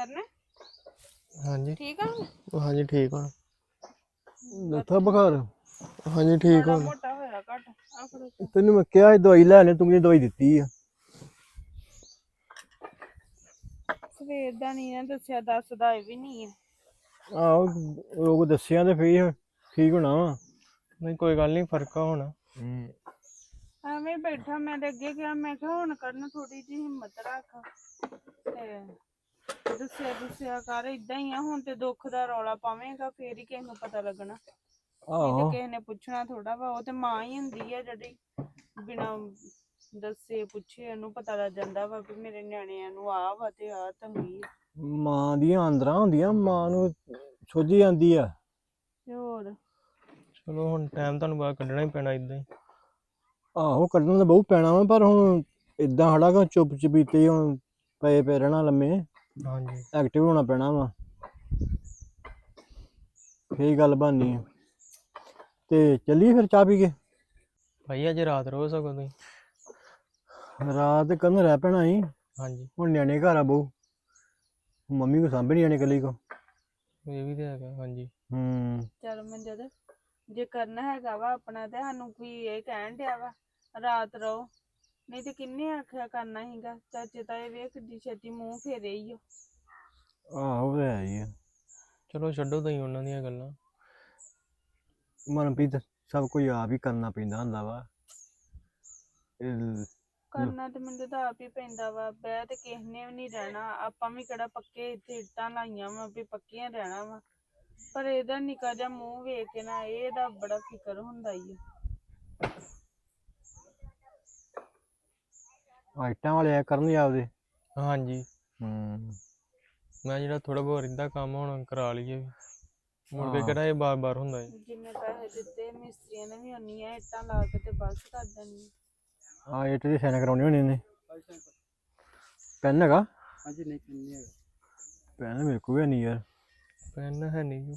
ਕਰਨਾ? ਹਾਂਜੀ। ਠੀਕ ਆ? ਹਾਂਜੀ ਠੀਕ ਹੁਣ ਲੱਥਾ ਬੁਖਾਰ? ਹਾਂਜੀ ਠੀਕ ਹੁਣ ਮੋਟਾ ਹੋਇਆ ਘਟ। ਆ ਫੜੋ। ਤੈਨੂੰ ਮੈਂ ਕਿਹਾ ਸੀ ਦਵਾਈ ਲੈ ਲੈ ਤੂੰ ਮੈਨੂੰ ਦਵਾਈ ਦਿੱਤੀ ਆ। ਸਵੇਰ ਦਾ ਨਹੀਂ ਨਾ ਦੱਸਿਆ ਦੱਸਦਾ ਇਹ ਵੀ ਨਹੀਂ ਹੈ ਆਹੋ ਰੋਗ ਦੱਸਿਆ ਤੇ ਫੇਰ ਠੀਕ ਹੋਣਾ ਵਾ। ਨਹੀਂ ਕੋਈ ਗੱਲ ਨਹੀਂ ਫ਼ਰਕ ਆ ਹੁਣ। ਐਵੇਂ ਬੈਠਾ ਮੈਂ ਤੇ ਅੱਗੇ ਕਿਹਾ ਮੈਂ ਕਿਹਾ ਹੁਣ ਕਰਨ ਥੋੜੀ ਜਿਹੀ ਹਿੰਮਤ ਰੱਖ। ਤੇ ਦੱਸਿਆ ਦੱਸਿਆ ਕਰ ਇਦਾਂ ਹੀ ਆ ਹੁਣ ਤੇ ਦੁੱਖ ਦਾ ਰੌਲਾ ਪਾਵੇਂਗਾ ਫੇਰ ਹੀ ਕਿਸੇ ਨੂੰ ਪਤਾ ਲੱਗਣਾ। ਆਹੋ ਤੇ ਕਿਸੇ ਨੇ ਪੁੱਛਣਾ ਥੋੜਾ ਵਾ ਉਹ ਤੇ ਮਾਂ ਹੀ ਹੁੰਦੀ ਆ ਜਿਹੜੀ ਬਿਨਾ ਦੱਸੇ ਪੁੱਛੇ ਉਹਨੂੰ ਪਤਾ ਲੱਗ ਜਾਂਦਾ ਵਾ ਵੀ ਮੇਰੇ ਨਿਆਣਿਆਂ ਨੂੰ ਆ ਵਾ ਤੇ ਆ ਤੰਗੀ ਆ। ਮਾਂ ਦੀਆਂ ਅੰਦਰਾਂ ਹੁੰਦੀਆਂ ਮਾਂ ਨੂੰ ਸੋਝੀ ਜਾਂਦੀ ਆ। ਤੇ ਹੋਰ? ਚਲੋ ਹੁਣ ਟਾਈਮ ਤੁਹਾਨੂੰ ਬਾਅਦ ਕੱਢਣਾ ਹੀ ਪੈਣਾ ਇਦਾਂ ਹੀ। ਆਹੋ ਕੱਢਣ ਤਾਂ ਬਹੁਤ ਪੈਣਾ ਵਾ ਪਰ ਹੁਣ ਇਦਾਂ ਹੜਾ ਕਿ ਚੁੱਪ ਚਪੀਤੇ ਹੁਣ ਪਏ ਪਏ ਰਹਿਣਾ ਲੰਮੇ। ਹਾਂਜੀ। ਐਕਟਿਵ ਹੋਣਾ ਪੈਣਾ ਵਾ। ਫੇਰ ਗੱਲ ਬਣਨੀ ਆ। ਤੇ ਚੱਲੀਏ ਫਿਰ ਚਾਹ ਪੀ ਕੇ? ਭਾਈ ਅੱਜ ਰਾਤ ਰੋ ਸਕੋ ਤੁਸੀਂ। ਰਾਤ ਕੰਨ ਰਹਿ ਪੈਣਾ ਸੀ। ਹਾਂਜੀ। ਹੁਣ ਨਿਆਣੇ ਘਰ ਆ ਬਹੁ। ਮੰਮੀ ਕੋ ਸਾਂਭੇ ਨਿਆਣੇ ਇਕੱਲੀ ਕੋ। ਇਹ ਵੀ ਤੇ ਹੈਗਾ ਹਾਂਜੀ। ਹੂੰ। ਚਲ ਮੰਜਦ ਜੇ ਕਰਨਾ ਹੈਗਾ ਵਾ ਆਪਣਾ ਤੇ ਸਾਨੂੰ ਕੋਈ ਇਹ ਕਹਿਣ ਡਿਆ ਵਾ ਰਾਤ ਰਹੋ ਨਹੀਂ ਤੇ ਕਿੰਨੇ ਆਖਿਆ ਕਰਨਾ ਸੀਗਾ? ਚਾਚੇ ਤਾਂ ਇਹ ਵੇਖ ਕਿੱਡੀ ਛੇਤੀ ਮੂੰਹ ਫੇਰੇ ਹੀ ਓ। ਆਹੋ ਤੇ ਹੈ ਹੀ ਆ। ਚਲੋ ਛੱਡੋ ਤੁਸੀਂ ਉਹਨਾਂ ਦੀਆਂ ਗੱਲਾਂ। ਮਨਪ੍ਰੀਤ ਸਭ ਕੁਝ ਆਪ ਹੀ ਕਰਨਾ ਪੈਂਦਾ ਹੁੰਦਾ ਵਾ। ਇਹ ਕਰਨਾ ਤੇ ਮੈਨੂੰ ਤਾਂ ਆਪ ਹੀ ਪੈਂਦਾ ਵਾ। ਬਹਿ ਤੇ ਕਿਸੇ ਨੇ ਵੀ ਨਹੀਂ ਰਹਿਣਾ। ਆਪਾਂ ਵੀ ਕਿਹੜਾ ਪੱਕੇ ਇੱਥੇ ਇੱਟਾਂ ਲਾਈਆਂ ਵਾ ਵੀ ਪੱਕੀਆਂ ਰਹਿਣਾ ਵਾ। ਪਰ ਇਹਦਾ ਨਿੱਕਾ ਜਿਹਾ ਮੂੰਹ ਵੇਖ ਕੇ ਨਾ ਇਹਦਾ ਬੜਾ ਫਿਕਰ ਹੁੰਦਾ ਹੀ ਆ। ਆਈਟਾਂ ਵਾਲੇ ਆ ਕਰਨ ਆਪਦੇ। ਹਾਂਜੀ। ਹੂੰ। ਮੈਂ ਜਿਹੜਾ ਥੋੜਾ ਬਹੁਤ ਰਿੰਦਾ ਕੰਮ ਹੁਣ ਕਰਾ ਲਈਏ। ਮੁੜ ਕੇ ਹਾਂ। ਕਿਹੜਾ ਇਹ ਬਾਰ-ਬਾਰ ਹੁੰਦਾ ਹੈ ਜਿੰਨੇ ਪੈਸੇ ਦਿੱਤੇ ਮਿਸਤਰੀਆਂ ਨੇ ਵੀ ਉਨੀਆਂ ਇੱਟਾਂ ਲਾ ਕੇ ਤੇ ਬਸ ਕਰ ਦੇਣੀ ਆ ਇਹ ਤੇ ਸਾਈਨ ਕਰਾਉਣੇ ਹੋਣੇ ਨੇ ਪੈਨ ਹੈਗਾ? ਹਾਂਜੀ ਨਹੀਂ ਕਿੰਨੀ ਹੈਗਾ। ਪੈਨ ਮੇਰੇ ਕੋਲ ਵੀ ਨਹੀਂ ਯਾਰ। ਪੈਨ ਹੈ ਨਹੀਂ। ਜੀ।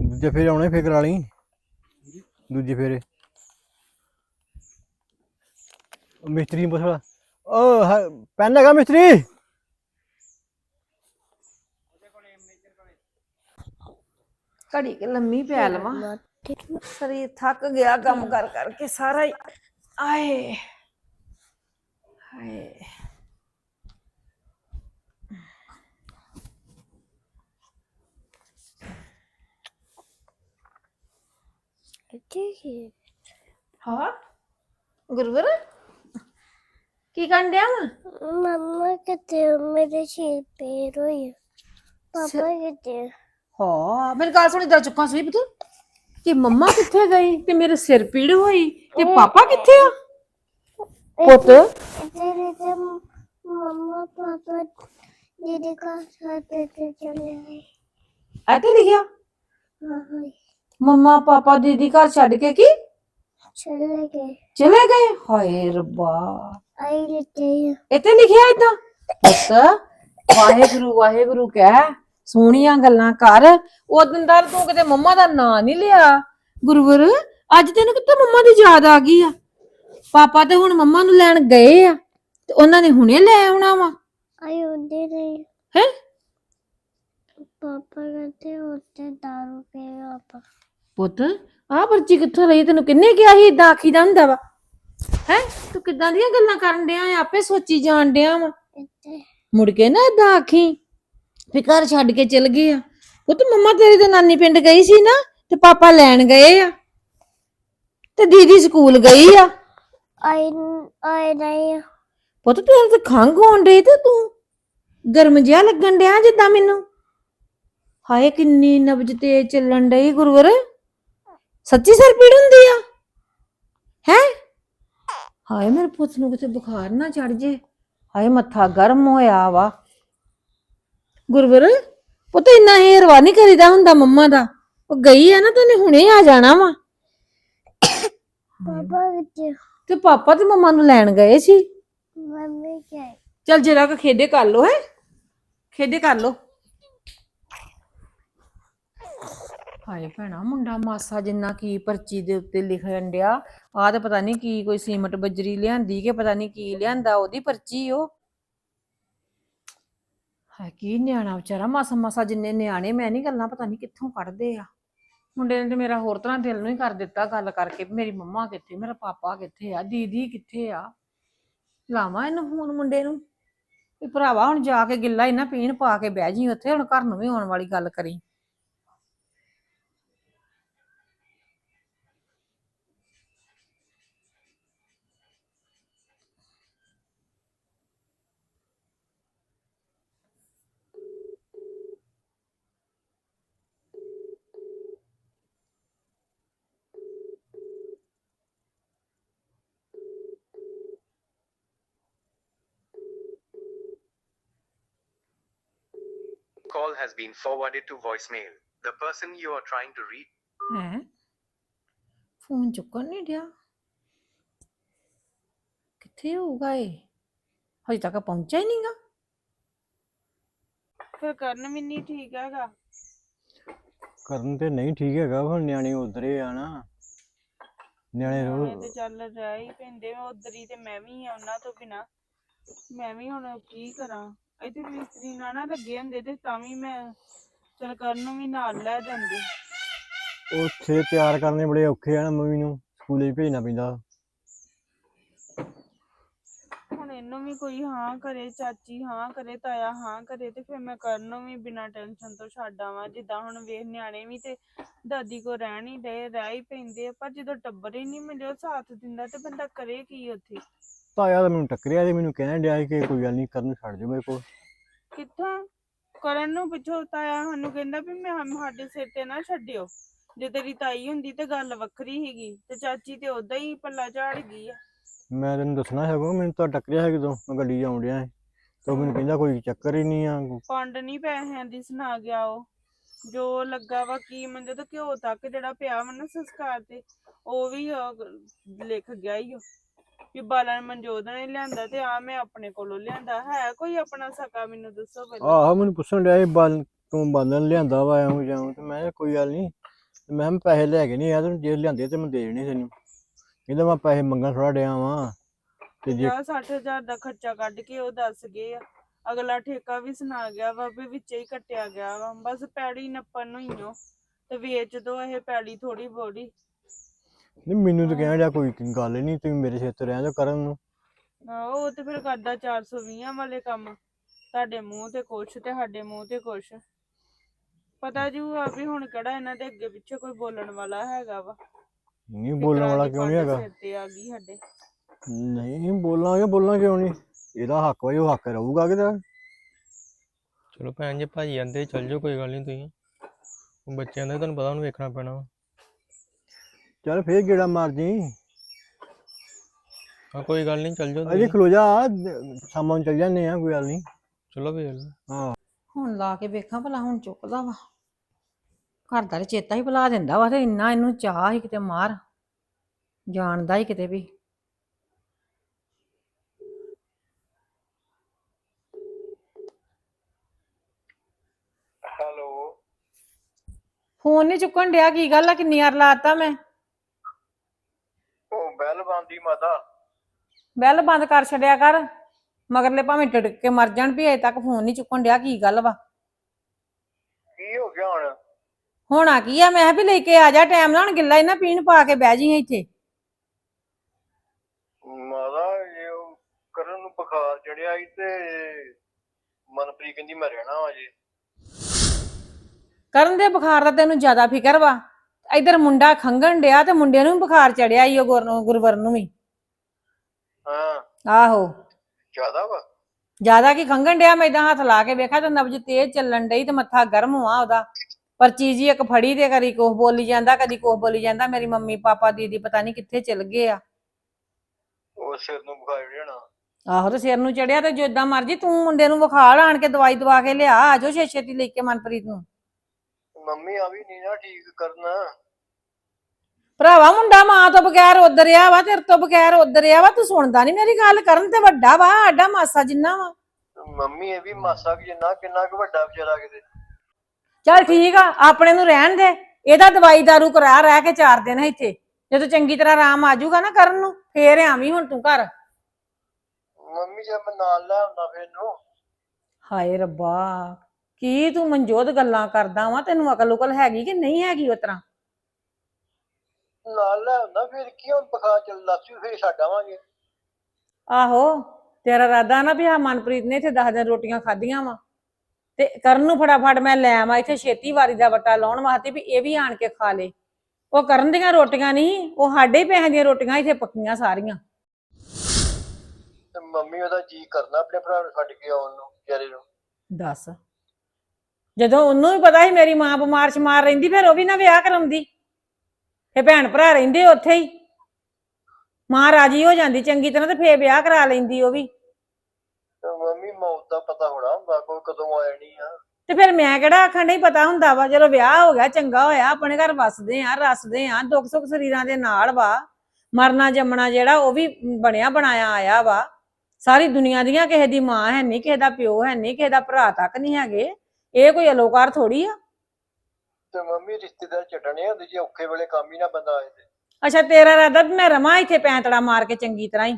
ਦੂਜੇ ਫੇਰੇ ਆਉਣੇ ਫੇਰ ਕਰਾ ਲਈ। ਦੂਜੇ ਫੇਰੇ। ਉਹ ਮਿਸਤਰੀ ਨੂੰ ਪੁੱਛ ਲਾ। ਓ ਪੈਨ ਹੈਗਾ ਮਿਸਤਰੀ? ਘੜੀ ਕੇ ਲੰਮੀ ਪੈ ਲਵਾਂ। ਸਰੀਰ ਥੱਕ ਗਿਆ ਕੰਮ ਕਰ ਕਰਕੇ ਸਾਰਾ ਹੀ। ਆਏ। ਹਾਏ। ਹਾਂ? ਗੁਰਵਰ? ਕੀ ਕਰਨ ਡਿਆ ਵਾ? ਮੰਮਾ ਕਿਤੇ ਮੇਰੇ ਸਿਰ ਪੀੜ ਹੋਈ ਪਾਪਾ ਕਿਤੇ? ਹਾਂ ਮੇਰੀ ਗੱਲ ਸੁਣੀ ਦਰ ਚੁੱਕਾ ਸੀ ਪੁੱਤ ਕਿ ਮੰਮਾ ਕਿੱਥੇ ਗਈ? ਤੇ ਮੇਰੇ ਸਿਰ ਪੀੜ ਹੋਈ। ਤੇ ਪਾਪਾ ਕਿੱਥੇ ਆ? ਪੁੱਤ। ਤੇਰੇ ਤੇ ਮੰਮਾ ਪਾਪਾ ਦੀਦੀ ਕਾ ਸਾਥ ਤੇ ਚਲੇ ਗਏ ਇੱਥੇ ਲਿਖਿਆ। ਹਾਂ। ਮੰਮਾ ਪਾਪਾ ਦੀਦੀ ਘਰ ਛੱਡ ਕੇ ਕੀ? ਚਲੇ ਗਏ। ਚਲੇ ਗਏ? ਹਾਏ ਰੱਬਾ। ਆਈ ਇੱਥੇ ਲਿਖਿਆ ਇਦਾਂ ਪੁੱਤ ਵਾਹਿਗੁਰੂ ਵਾਹਿਗੁਰੂ ਕਹਿ ਸੋਹਣੀਆਂ ਗੱਲਾਂ ਕਰ। ਉਦੋਂ ਦਾ ਤੂੰ ਕਿਤੇ ਮੰਮਾ ਦਾ ਨਾਂ ਨਹੀਂ ਲਿਆ? ਗੁਰਵਰ ਅੱਜ ਤੈਨੂੰ ਕਿੱਥੇ ਮੰਮਾ ਦੀ ਯਾਦ ਆ ਗਈ ਆ? ਪਾਪਾ ਤੇ ਹੁਣ ਮੰਮਾ ਨੂੰ ਲੈਣ ਗਏ ਆ ਤੇ ਉਹਨਾਂ ਨੇ ਹੁਣੇ ਲੈ ਆਉਣਾ ਵਾ। ਆਈ ਉਹਦੇ ਨਹੀਂ ਹੈ? ਪਾਪਾ ਕਹਿੰਦੇ ਉੱਤੇ ਦਾਰੂ ਪੀ ਆਪਾਂ। ਪੁੱਤ ਆਹ ਪਰਚੀ ਕਿੱਥੋਂ ਲਈ? ਤੈਨੂੰ ਕਿੰਨੇ ਕਿਹਾ ਸੀ? ਇਦਾਂ ਆਖੀਦਾ ਹੁੰਦਾ ਵਾ। ਹੈ? ਤੂੰ ਕਿੱਦਾਂ ਦੀਆਂ ਗੱਲਾਂ ਕਰਨ ਡਿਆ ਆਂ? ਆਪੇ ਸੋਚੀ ਜਾਣ ਡਿਆ ਵਾ। ਮੁੜ ਕੇ ਨਾ ਏਦਾਂ ਆਖੀ ਵੀ ਘਰ ਛੱਡ ਕੇ ਚਲ ਗਏ ਆ। ਪੁੱਤ ਮੰਮਾ ਤੇਰੀ ਤੇ ਨਾਨੀ ਪਿੰਡ ਗਈ ਸੀ ਨਾ ਤੇ ਪਾਪਾ ਲੈਣ ਗਏ ਆ। ਤੇ ਦੀਦੀ ਸਕੂਲ ਗਈ ਆ। ਆਈ ਆਈ ਨਹੀਂ ਪੁੱਤ ਤੇਰੇ ਤੇ ਖੰਘ ਹੋਣ ਡਈ ਤੇ ਤੂੰ। ਗਰਮ ਜਿਹਾ ਲੱਗਣ ਡਿਆ ਜਿੱਦਾਂ ਮੈਨੂੰ। ਹਾਏ ਕਿੰਨੀ ਨਬਜ ਤੇ ਚੱਲਣ ਡਈ ਗੁਰਵਰ। ਸੱਚੀ ਸਿਰ ਪੀੜ ਹੁੰਦੀ ਆ। ਹੈ? ਹਾਏ ਮੇਰੇ ਪੁੱਤ ਨੂੰ ਕਿਤੇ ਬੁਖਾਰ ਨਾ ਚੜ ਜੇ। ਹਾਏ ਮੱਥਾ ਗਰਮ ਹੋਇਆ ਵਾ। ਗੁਰਵਰ ਪੁੱਤ ਇੰਨਾ ਹੇਰਵਾ ਨਹੀਂ ਕਰੀਦਾ ਹੁੰਦਾ ਮੰਮਾ ਦਾ। ਉਹ ਗਈ ਆ ਨਾ ਤੇ ਹੁਣੇ ਆ ਜਾਣਾ ਵਾ। ਪਾਪਾ ਕਿਤੇ ਤੇ ਪਾਪਾ ਤੇ ਮੰਮਾ ਨੂੰ ਲੈਣ ਗਏ ਸੀ। ਮੰਮੀ ਕਿਹਾ ਚੱਲ ਜਰਾ ਕ ਖੇਡੇ ਕਰ ਲੋ ਹੈ। ਖੇਡੇ ਕਰ ਲੋ ਹਾਏ ਭੈਣਾ, ਮੁੰਡਾ ਮਾਸਾ ਜਿੰਨਾ ਕੀ ਪਰਚੀ ਦੇ ਉੱਤੇ ਲਿਖਣ ਡਿਆ। ਆਹ ਤੇ ਪਤਾ ਨਹੀਂ ਕੀ ਕੋਈ ਸੀਮਟ ਬਜਰੀ ਲਿਆਂਦੀ ਕਿ ਪਤਾ ਨਹੀਂ ਕੀ ਲਿਆਂਦਾ, ਉਹਦੀ ਪਰਚੀ ਉਹ। ਹੈ ਕੀ ਨਿਆਣਾ ਵਿਚਾਰਾ, ਮਾਸਾ ਮਾਸਾ ਜਿੰਨੇ ਨਿਆਣੇ, ਮੈਂ ਨਹੀਂ ਗੱਲਾਂ ਪਤਾ ਨਹੀਂ ਕਿੱਥੋਂ ਕੱਢਦੇ ਆ। ਮੁੰਡੇ ਨੇ ਤੇ ਮੇਰਾ ਹੋਰ ਤਰ੍ਹਾਂ ਦਿਲ ਨੂੰ ਹੀ ਕਰ ਦਿੱਤਾ ਗੱਲ ਕਰਕੇ ਵੀ ਮੇਰੀ ਮੰਮਾ ਕਿੱਥੇ, ਮੇਰਾ ਪਾਪਾ ਕਿੱਥੇ ਆ, ਦੀਦੀ ਕਿੱਥੇ ਆ? ਲਾਵਾਂ ਇਹਨੂੰ ਫੋਨ ਮੁੰਡੇ ਨੂੰ? ਵੀ ਭਰਾਵਾ, ਹੁਣ ਜਾ ਕੇ ਗਿੱਲਾ ਇਹਨਾਂ ਪੀਣ ਪਾ ਕੇ ਬਹਿ ਜੀ ਉੱਥੇ, ਹੁਣ ਘਰ ਨੂੰ ਵੀ ਆਉਣ ਵਾਲੀ ਗੱਲ ਕਰੀ। Has been forwarded to voicemail. The person you are trying to reach. ਹੈ ਫੋਨ ਚੁੱਕਣ ਨਹੀਂ ਡਿਆ ਕਿੱਥੇ ਹੋਊਗਾ ਇਹ ਹਜੇ ਤੱਕ ਪਹੁੰਚਿਆ ਹੀ ਨਹੀਂਗਾ ਫਿਰ ਕਰਨ ਵੀ ਨਹੀਂ ਠੀਕ ਹੈਗਾ ਕਰਨ ਤੇ ਨਹੀਂ ਠੀਕ ਹੈਗਾ ਹੁਣ ਨਿਆਣੇ ਉਧਰੇ ਆ ਨਾ ਨਿਆਣੇ ਰੋ ਤੇ ਚੱਲ ਰਹਿ ਹੀ ਪੈਂਦੇ ਉਧਰੀ ਤੇ ਮੈਂ ਵੀ ਆ ਉਹਨਾਂ ਤੋਂ ਬਿਨਾ। ਮੈਂ ਵੀ ਹੁਣ ਕੀ ਕਰਾਂ? ਇੱਥੇ ਮਿਸਤਰੀ ਨਾ ਨਾ ਲੱਗੇ ਹੁੰਦੇ ਤੇ ਤਾਂ ਵੀ ਮੈਂ ਚਲ ਕਰਨ ਨੂੰ ਵੀ ਨਾਲ ਲੈ ਜਾਂਦੇ। ਉੱਥੇ ਤਿਆਰ ਕਰਨੇ ਬੜੇ ਔਖੇ ਆ ਨਾ ਮੰਮੀ ਨੂੰ ਸਕੂਲੇ ਭੇਜਣਾ ਪੈਂਦਾ। ਹੁਣ ਇਹਨੂੰ ਵੀ ਕੋਈ ਹਾਂ ਕਰੇ ਚਾਚੀ ਹਾਂ ਕਰੇ ਤਾਇਆ ਹਾਂ ਕਰੇ ਤੇ ਫਿਰ ਮੈਂ ਕਰਨ ਨੂੰ ਵੀ ਬਿਨਾਂ ਟੈਨਸ਼ਨ ਤੋਂ ਛੱਡ ਆਵਾਂ। ਜਿੱਦਾਂ ਹੁਣ ਵੇਖ ਨਿਆਣੇ ਵੀ ਤੇ ਦਾਦੀ ਕੋ ਰਹਿਣ ਹੀ ਡਏ ਰਹਿ ਹੀ ਪੈਂਦੇ ਆ ਪਰ ਜਦੋਂ ਟੱਬਰ ਹੀ ਨਹੀਂ ਮਿਲਿਆ ਸਾਥ ਦਿੰਦਾ ਤੇ ਬੰਦਾ ਕਰੇ ਕੀ ਉੱਥੇ? ਤਾਇਆ ਤਾਂ ਮੈਨੂੰ ਟੱਕਰਿਆ ਤੇ ਮੈਨੂੰ ਕਹਿਣ ਡਿਆ ਸੀ ਕਿ ਕੋਈ ਗੱਲ ਨਹੀਂ ਕਰਨ ਛੱਡ ਜਾਓ ਮੇਰੇ ਕੋਲ। ਕਿੱਥੋਂ? ਕਰਨ ਨੂੰ ਪਿੱਛੋਂ ਤਾਇਆ ਸਾਨੂੰ ਕਹਿੰਦਾ ਵੀ ਮੈਂ ਹਮ ਸਾਡੇ ਸਿਰ ਤੇ ਨਾ ਛੱਡਿਓ। ਜੇ ਤੇਰੀ ਤਾਈ ਹੁੰਦੀ ਤੇ ਗੱਲ ਵੱਖਰੀ ਸੀਗੀ ਤੇ ਚਾਚੀ ਤੇ ਉਦਾਂ ਹੀ ਪੱਲਾ ਝਾੜ ਗਈ ਆ। ਮੈਂ ਤੈਨੂੰ ਦੱਸਣਾ ਹੈਗਾ ਮੈਨੂੰ ਤਾਂ ਟੱਕਰਿਆ ਹੈ ਕਿਦੋਂ ਮੈਂ ਗੱਡੀ 'ਚ ਆਉਣ ਡਿਆ ਸੀ। ਤੇ ਉਹ ਮੈਨੂੰ ਕਹਿੰਦਾ ਕੋਈ ਚੱਕਰ ਹੀ ਨਹੀਂ ਆ। ਪੰਡ ਨਹੀਂ ਪੈਸਿਆਂ ਦੀ ਸੁਣਾ ਗਿਆ ਉਹ। ਜੋ ਲੱਗਾ ਵਾ ਕੀ ਮੰਦੇ ਤਾਂ ਘਿਓ ਤੱਕ ਜਿਹੜਾ ਪਿਆ ਵਾ ਨਾ ਸੰਸਕਾਰ ਤੇ ਉਹ ਵੀ ਉਹ ਲਿਖ ਗਿਆ ਹੀ ਉਹ ਵੀ ਬਾਲਣ ਮਨਜੋਤ ਨੇ ਲਿਆਂਦਾ ਤੇ ਆ ਮੈਂ ਆਪਣੇ ਕੋਲੋਂ ਲਿਆਂਦਾ। ਹੈ ਕੋਈ ਆਪਣਾ ਸਕਾ? ਮੈਨੂੰ ਦੱਸੋ ਪਹਿਲਾਂ। ਆਹ ਮੈਨੂੰ ਪੁੱਛਣ ਡਿਆ ਸੀ ਬਲ ਤੂੰ ਬਾਲਣ ਲਿਆਂਦਾ ਵਾ ਐਉਂ ਜਾਉਂ। ਤੇ ਮੈਂ ਕਿਹਾ ਕੋਈ ਗੱਲ ਨਹੀਂ ਤੇ ਮੈਂ ਕਿਹਾ ਪੈਸੇ ਲੈ ਕੇ ਨਹੀਂ ਆਇਆ ਤੇ ਜੇ ਲਿਆਂਦੇ ਤੇ ਮੈਂ ਦੇ ਦੇਣੇ ਤੈਨੂੰ। ਕਹਿੰਦਾ ਮੈਂ ਪੈਸੇ ਮੰਗਣ ਥੋੜਾ ਡਿਆ ਵਾਂ। ਤੇ ਜੇ 60000 ਦਾ ਖਰਚਾ ਕੱਢ ਕੇ ਉਹ ਦੱਸ ਗਏ ਆ। ਅਗਲਾ ਠੇਕਾ ਵੀ ਸੁਣਾ ਗਿਆ ਵਾ ਵੀ ਵਿੱਚੇ ਹੀ ਕੱਟਿਆ ਗਿਆ ਵਾ। ਬਸ ਪੈੜੀ ਨੱਪਣ ਨੂੰ ਹੀ ਓ। ਤੇ ਵੇਚ ਦੋ ਇਹ ਪੈੜੀ ਥੋੜੀ ਬੋੜੀ। ਨਹੀਂ ਮੈਨੂੰ ਤਾਂ ਕਹਿਣ ਡਿਆ ਕੋਈ ਗੱਲ ਨਹੀਂ ਤੁਸੀਂ ਮੇਰੇ ਸਿਰ ਤੇ ਰਹਿ ਜਾਓ ਕਰਨ ਨੂੰ। ਆਹੋ, ਉਹ ਤੇ ਫਿਰ ਕਰਦਾ 420 ਵਾਲੇ ਕੰਮ। ਤੁਹਾਡੇ ਮੂੰਹ ਤੇ ਕੁਛ ਤੇ ਸਾਡੇ ਮੂੰਹ ਤੇ ਕੁਛ ਪਤਾ ਜੂ ਆ ਵੀ ਹੁਣ ਕਿਹੜਾ ਇਹਨਾਂ ਦੇ ਅੱਗੇ ਪਿੱਛੇ ਕੋਈ ਬੋਲਣ ਵਾਲਾ ਹੈਗਾ ਵਾ। ਨਹੀਂ ਬੋਲਣ ਵਾਲਾ ਕਿਉਂ ਨਹੀਂ ਹੈਗਾ? ਸਿਰ ਤੇ ਆ ਗਈ ਸਾਡੇ। ਨਹੀਂ ਬੋਲਾਂਗੇ ਬੋਲਣਾ ਕਿਉਂ ਨਹੀਂ ਇਹਦਾ ਹੱਕ ਵਾ ਉਹ ਹੱਕ ਰਹੂਗਾ ਕਿਦਾ ਚਲੋ ਭੈਣ ਜੀ ਭਾਜੀ ਆਂਦੇ ਚੱਲ ਜਾਓ ਕੋਈ ਗੱਲ ਨਹੀਂ ਤੁਸੀਂ। ਬੱਚਿਆਂ ਦਾ ਤੁਹਾਨੂੰ ਪਤਾ ਉਹਨੂੰ ਵੇਖਣਾ ਪੈਣਾ ਵਾ। ਚੱਲ ਫੇਰ ਗੇੜਾ ਮਾਰ ਜੀ ਹਾਂ ਕੋਈ ਗੱਲ ਨਹੀਂ ਚੱਲ ਜਾਓ ਅਜੇ ਤੁਸੀਂ ਖਲੋ ਜਾ ਸ਼ਾਮਾਂ ਨੂੰ ਚੱਲ ਜਾਂਦੇ ਆ ਕੋਈ ਗੱਲ ਨਹੀਂ। ਚਲੋ ਵੇਖ ਲਓ ਹਾਂ। ਹੁਣ ਲਾ ਕੇ ਵੇਖਾਂ ਭਲਾ ਹੁਣ ਚੁੱਕਦਾ ਵਾ। ਘਰ ਦਾ ਤੇ ਚੇਤਾ ਹੀ ਭੁਲਾ ਦਿੰਦਾ ਵਾ ਤੇ ਇੰਨਾ ਇਹਨੂੰ ਚਾਹ ਹੀ ਕਿਤੇ ਮਾਰ। ਜਾਣਦਾ ਹੀ ਕਿਤੇ ਵੀ। Hello. ਫੋਨ ਨਹੀਂ ਚੁੱਕਣ ਡਿਆ ਕੀ ਗੱਲ ਆ? ਕਿੰਨੀ ਵਾਰ ਲਾਤਾ ਮੈਂ? ਬੰਦੀ ਮਾਤਾ। ਬੈਲ ਬੰਦ ਕਰ ਛੱਡਿਆ ਕਰ। ਮਗਰਲੇ ਭਾਵੇਂ ਟਿੜਕ ਕੇ ਮਰ ਜਾਣ ਵੀ ਅਜੇ ਤੱਕ ਫੋਨ ਨਹੀਂ ਚੁੱਕਣ ਡਿਆ ਕੀ ਗੱਲ ਵਾ? ਕੀ ਹੋ ਗਿਆ ਹੁਣ? ਹੋਣਾ ਕੀ ਆ? ਮੈਂ ਕਿਹਾ ਵੀ ਲੈ ਕੇ ਆ ਜਾ ਟਾਈਮ ਨਾਲ ਹੁਣ ਗਿੱਲਾ ਇਹਨਾਂ ਪੀਣ ਪਾ ਕੇ ਬਹਿ ਜੀ ਇੱਥੇ। ਮਾਤਾ ਇਹ ਉਹ ਕਰਨ ਨੂੰ ਬੁਖਾਰ ਚੜਿਆ ਸੀ ਤੇ ਮਨਪ੍ਰੀਤ ਕਹਿੰਦੀ ਮੈਂ ਰਹਿਣਾ ਵਾ ਜੇ। ਕਰਨ ਦੇ ਬੁਖਾਰ ਦਾ ਤੈਨੂੰ ਜ਼ਿਆਦਾ ਫਿਕਰ ਵਾ। ਇਧਰ ਮੁੰਡਾ ਖੰਗਣ ਡਿਆ ਤੇ ਮੁੰਡੇ ਨੂੰ ਵੀ ਬੁਖਾਰ ਚੜਿਆ ਈ ਗੁਰ ਗੁਰਵਰ ਨੂੰ ਵੀ। ਹਾਂ। ਆਹੋ। ਜ਼ਿਆਦਾ ਵਾ? ਜ਼ਿਆਦਾ ਕੀ ਖੰਗਣ ਡਿਆ? ਮੈਂ ਏਦਾਂ ਹੱਥ ਲਾ ਕੇ ਵੇਖਿਆ ਤੇ ਨਬਜ ਤੇਜ਼ ਚੱਲਣ ਡਈ ਤੇ ਮੱਥਾ ਗਰਮ ਹੋਆ ਉਹਦਾ। ਪਰ ਚੀਜ਼ ਹੀ ਇੱਕ ਫੜੀ ਤੇ ਕਦੀ ਕੁਛ ਬੋਲੀ ਜਾਂਦਾ ਕਦੀ ਕੁਛ ਬੋਲੀ ਜਾਂਦਾ। ਮੇਰੀ ਮੰਮੀ ਪਾਪਾ ਦੀਦੀ ਪਤਾ ਨਹੀਂ ਕਿੱਥੇ ਚਲ ਗਏ ਆ। ਉਹ ਸਿਰ ਨੂੰ ਬੁਖਾਰ ਚੜਿਆ ਆਹੋ ਤੇ ਸਿਰ ਨੂੰ ਚੜਿਆ ਤੇ ਜਿੱਦਾਂ ਮਰਜ਼ੀ ਤੂੰ ਮੁੰਡੇ ਨੂੰ ਵਿਖਾਲ ਆਣ ਕੇ ਦਵਾਈ ਦਵਾ ਕੇ ਲਿਆ ਆਜੋ ਛੇ ਛੇਤੀ ਲੈ ਕੇ ਮਨਪ੍ਰੀਤ ਨੂੰ। ਮੰਮੀ ਆ ਵੀ ਨਹੀਂ ਨਾ ਠੀਕ ਕਰਨਾ। ਭਰਾਵਾ ਮੁੰਡਾ ਮਾਂ ਤੋਂ ਬਗੈਰ ਉਧਰ ਆ ਵਾ ਤੇਰੇ ਤੋਂ ਬਗੈਰ ਉਧਰ ਆ ਵਾ ਤੂੰ ਸੁਣਦਾ ਨਹੀਂ ਮੇਰੀ ਗੱਲ ਕਰਨ ਤੇ ਵੱਡਾ ਵਾ ਆਡਾ ਮਾਸਾ ਜਿੰਨਾ ਵਾ। ਮੰਮੀ ਇਹ ਵੀ ਮਾਸਾ ਕੁ ਜਿੰਨਾ ਕਿੰਨਾ ਕੁ ਵੱਡਾ ਵਿਚਾਰਾ ਕਿਤੇ। ਚੱਲ ਠੀਕ ਆ ਆਪਣੇ ਨੂੰ ਰਹਿਣ ਦੇ ਇਹਦਾ ਦਵਾਈ ਦਾਰੂ ਕਰਾ ਰਹਿ ਕੇ ਚਾਰ ਦਿਨ ਇੱਥੇ। ਜਦੋਂ ਚੰਗੀ ਤਰ੍ਹਾਂ ਆਰਾਮ ਆ ਜਾਊਗਾ ਨਾ ਕਰਨ ਨੂੰ ਫੇਰ ਆਵੀਂ ਹੁਣ ਤੂੰ ਘਰ। ਮੰਮੀ ਜੇ ਮੈਂ ਨਾਲ ਲੈ ਆਉਣਾ ਫਿਰ ਨੂੰ ਹਾਏ ਰੱਬਾ ਕੀ ਤੂੰ ਮਨਜੋਤ ਗੱਲਾਂ ਕਰਦਾ ਵਾ? ਤੈਨੂੰ ਅਕਲ ਉਕਲ ਹੈਗੀ ਕਿ ਨਹੀਂ ਹੈਗੀ ਉਸ ਤਰ੍ਹਾਂ? ਨਾਲ ਲੈ ਹੁੰਦਾ ਫਿਰ ਕੀ ਹੁਣ ਬੁਖਾਰ ਚੱਲ ਲੱਸੀ ਫੇਰ ਛੱਡ ਆਵਾਂਗੇ। ਆਹੋ ਤੇਰਾ ਇਰਾਦਾ ਨਾ ਵੀ ਆ ਮਨਪ੍ਰੀਤ ਨੇ ਇੱਥੇ 10 ਦਿਨ ਰੋਟੀਆਂ ਖਾਧੀਆਂ ਵਾ। ਤੇ ਕਰਨ ਨੂੰ ਫਟਾਫਟ ਮੈਂ ਲੈ ਆਵਾਂ ਇੱਥੇ ਛੇਤੀ ਵਾਰੀ ਦਾ ਵਟਾ ਲਾਉਣ ਵਾਸਤੇ ਵੀ ਇਹ ਵੀ ਆਣ ਕੇ ਖਾ ਲੇ। ਉਹ ਕਰਨ ਦੀਆਂ ਰੋਟੀਆਂ ਨਹੀਂ ਉਹ ਸਾਡੇ ਪੈਸਿਆਂ ਦੀਆਂ ਰੋਟੀਆਂ ਇੱਥੇ ਪੱਕੀਆਂ ਸਾਰੀਆਂ। ਤੇ ਮੰਮੀ ਉਹਦਾ ਜੀ ਕਰਨਾ ਆਪਣੇ ਭਰਾ ਨੂੰ ਛੱਡ ਕੇ ਆਉਣ ਨੂੰ ਵਿਚਾਰੇ ਨੂੰ। ਦੱਸ। ਜਦੋਂ ਉਹਨੂੰ ਵੀ ਪਤਾ ਸੀ ਮੇਰੀ ਮਾਂ ਬਿਮਾਰ ਸ਼ਮਾਰ ਰਹਿੰਦੀ ਫਿਰ ਉਹ ਵੀ ਨਾ ਵਿਆਹ ਕਰਾਉਂਦੀ। ਫੇ ਭੈਣ ਭਰਾ ਰਹਿੰਦੇ ਉੱਥੇ ਹੀ। ਮਾਂ ਰਾਜੀ ਹੋ ਜਾਂਦੀ ਚੰਗੀ ਤਰ੍ਹਾਂ ਤੇ ਫੇਰ ਵਿਆਹ ਕਰਾ ਲੈਂਦੀ ਉਹ ਵੀ। ਤੇ ਮੰਮੀ ਮੌਤ ਦਾ ਪਤਾ ਹੋਣਾ ਹੁੰਦਾ ਕੋਈ ਕਦੋਂ ਆ ਜਾਣੀ ਆ। ਤੇ ਫਿਰ ਮੈਂ ਕਿਹੜਾ ਆਖਣ ਨਹੀਂ ਪਤਾ ਹੁੰਦਾ ਵਾ ਜਦੋਂ ਵਿਆਹ ਹੋ ਗਿਆ ਚੰਗਾ ਹੋਇਆ ਆਪਣੇ ਘਰ ਵਸਦੇ ਆ ਰਸਦੇ ਆ ਦੁੱਖ ਸੁੱਖ ਸਰੀਰਾਂ ਦੇ ਨਾਲ ਵਾ। ਮਰਨਾ ਜੰਮਣਾ ਜਿਹੜਾ ਉਹ ਵੀ ਬਣਿਆ ਬਣਾਇਆ ਆਇਆ ਵਾ। ਸਾਰੀ ਦੁਨੀਆ ਦੀਆਂ ਕਿਸੇ ਦੀ ਮਾਂ ਹੈ ਨਹੀਂ ਕਿਸੇ ਦਾ ਪਿਓ ਹੈ ਨਹੀਂ ਕਿਸੇ ਦਾ ਭਰਾ ਤੱਕ ਨਹੀਂ ਹੈਗੇ। ਇਹ ਕੋਈ ਅਲੋਕਾਰ ਥੋੜੀ ਆ? ਤੇ ਮੰਮੀ ਰਿਸ਼ਤੇਦਾਰ ਛੱਡਣੇ ਹੁੰਦੇ ਜੇ ਔਖੇ ਵੇਲੇ ਕੰਮ ਹੀ ਨਾ ਬੰਦਾ ਆਏ ਤੇ। ਅੱਛਾ ਤੇਰਾ ਇਰਾਦਾ ਵੀ ਮੈਂ ਰਵਾਂ ਇੱਥੇ ਪੈਂਤੜਾ ਮਾਰ ਕੇ ਚੰਗੀ ਤਰ੍ਹਾਂ ਹੀ?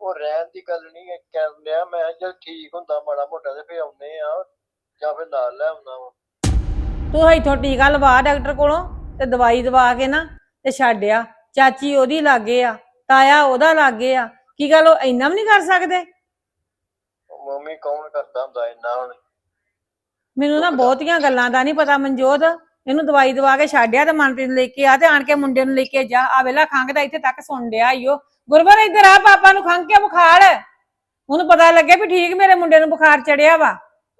ਉਹ ਰਹਿਣ ਦੀ ਗੱਲ ਨਹੀਂ ਹੈ ਕਰ ਲਿਆ ਮੈਂ ਕਿਹਾ ਚੱਲ ਠੀਕ ਹੁੰਦਾ ਮਾੜਾ ਮੋਟਾ ਤੇ ਫੇਰ ਆਉਂਦੇ ਆ ਜਾਂ ਫਿਰ ਨਾਲ ਲੈ ਆਉਣਾ ਵਾ। ਤੂੰ ਇੱਥੋਂ ਟੀਕਾ ਲਵਾ ਡਾਕਟਰ ਕੋਲੋਂ ਤੇ ਦਵਾਈ ਦਵਾ ਕੇ ਨਾ ਤੇ ਛੱਡਿਆ ਚਾਚੀ ਉਹਦੀ ਲਾਗੇ ਆ ਤਾਇਆ ਉਹਦਾ ਲਾਗੇ ਆ। ਕੀ ਗੱਲ ਉਹ ਇੰਨਾ ਵੀ ਨਹੀਂ ਕਰ ਸਕਦੇ? ਉਹ ਮੰਮੀ ਕੌਣ ਕਰਦਾ ਹੁੰਦਾ ਇੰਨਾ ਹੁਣ? ਮੈਨੂੰ ਨਾ ਬਹੁਤੀਆਂ ਗੱਲਾਂ ਦਾ ਨਹੀਂ ਪਤਾ ਮਨਜੋਤ। ਇਹਨੂੰ ਦਵਾਈ ਦਵਾ ਕੇ ਛੱਡਿਆ ਤੇ ਮਨਪ੍ਰੀਤ ਨੂੰ ਲੈ ਕੇ ਆ ਤੇ ਆਣ ਕੇ ਮੁੰਡੇ ਨੂੰ ਲੈ ਕੇ ਜਾ। ਆ ਵੇਲਾ ਖੰਘ ਦਾ ਇੱਥੇ ਤੱਕ ਸੁਣ ਡਿਆ ਈਓ ਗੁਰਵਰ ਇੱਧਰ ਆ ਪਾਪਾ ਨੂੰ ਖੰਘ ਕੇ ਬੁਖਾਰ। ਉਹਨੂੰ ਪਤਾ ਲੱਗੇ ਵੀ ਠੀਕ ਮੇਰੇ ਮੁੰਡੇ ਨੂੰ ਬੁਖਾਰ ਚੜਿਆ ਵਾ।